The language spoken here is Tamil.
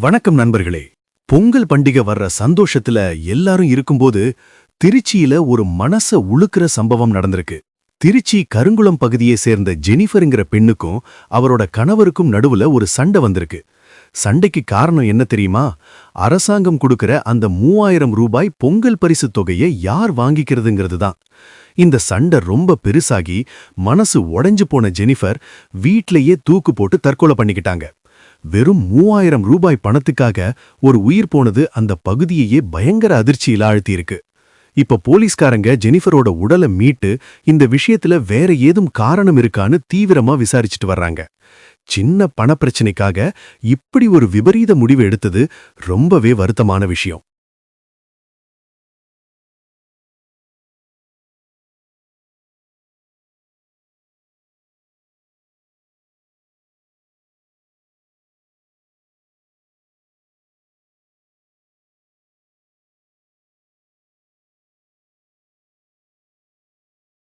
வணக்கம் நண்பர்களே. பொங்கல் பண்டிகை வர்ற சந்தோஷத்துல எல்லாரும் இருக்கும்போது திருச்சியில ஒரு மனச உழுக்கிற சம்பவம் நடந்திருக்கு. திருச்சி கருங்குளம் பகுதியை சேர்ந்த ஜெனிஃபருங்கிற பெண்ணுக்கும் அவரோட கணவருக்கும் நடுவுல ஒரு சண்டை வந்திருக்கு. சண்டைக்கு காரணம் என்ன தெரியுமா? அரசாங்கம் கொடுக்கிற அந்த மூவாயிரம் ரூபாய் பொங்கல் பரிசு தொகையை யார் வாங்கிக்கிறதுங்கிறது தான். இந்த சண்டை ரொம்ப பெருசாகி மனசு உடைஞ்சு போன ஜெனிஃபர் வீட்லயே தூக்கு போட்டு தற்கொலை பண்ணிக்கிட்டாங்க. வெறும் மூவாயிரம் ரூபாய் பணத்துக்காக ஒரு உயிர் போனது அந்த பகுதியையே பயங்கர அதிர்ச்சியில ஆழ்த்தியிருக்கு. இப்ப போலீஸ்காரங்க ஜெனிஃபரோட உடலை மீட்டு இந்த விஷயத்துல வேற ஏதும் காரணம் இருக்கான்னு தீவிரமா விசாரிச்சுட்டு வர்றாங்க. சின்ன பணப்பிரச்சனைக்காக இப்படி ஒரு விபரீத முடிவு எடுத்தது ரொம்பவே வருத்தமான விஷயம்.